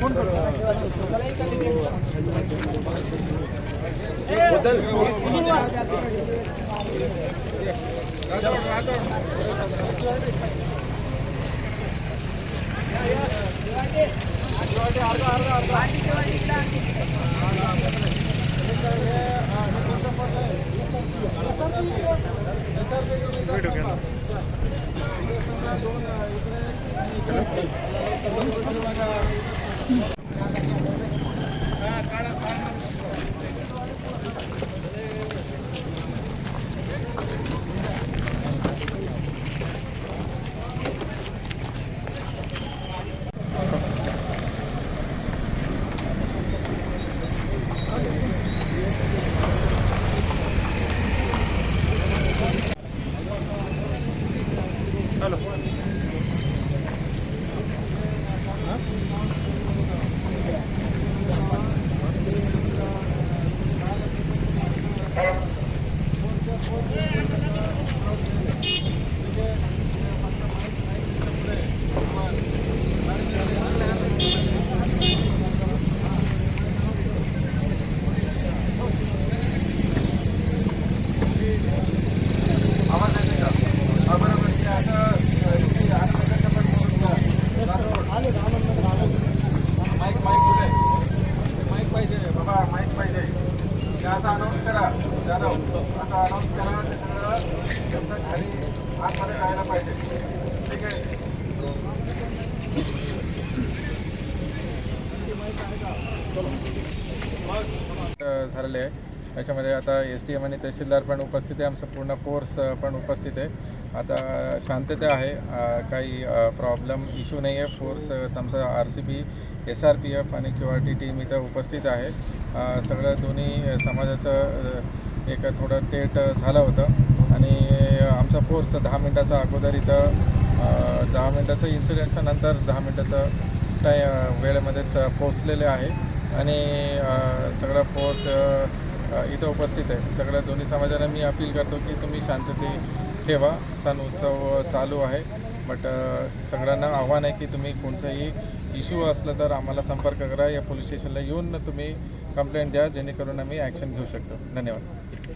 दोन Mm-hmm. आता announce करा. जाधव आता अनाऊन्स करा. त्याच्यानं त्यांचं खाली आतमध्ये जायला पाहिजे. ठीक आहे? झालेले आहे. त्याच्यामध्ये आता एस टी एम आणि तहसीलदार पण उपस्थित आहे. आमचं पूर्ण फोर्स पण उपस्थित आहे. आता शांतता आहे काही प्रॉब्लेम इश्यू नाही आहे. फोर्स आमचा R C B S R P F आणि क्यू आर टी टीम इथं उपस्थित आहे. सगळं दोन्ही समाजाचं एक थोडं टेट झालं होतं. आणि आमचा फोर्स दहा मिनटाचा अगोदर इथं दहा मिनटाचं इन्सिडेंटच्या नंतर दहा मिनटाचं टाय वेळेमध्येच पोचलेले आहे. आणि सगळा फोर्स इथं उपस्थित आहे. सगळ्या दोन्ही समाजाला मी अपील करतो की तुम्ही शांतते ठेवा. सण उत्सव चालू आहे. बट सगळ्यांना आव्हान आहे की तुम्ही कोणताही इश्यू असलं तर आम्हाला संपर्क करा. या पोलीस स्टेशनला येऊन तुम्ही कंप्लेंट द्या. जेणेकरून आम्ही ॲक्शन घेऊ शकतो. धन्यवाद.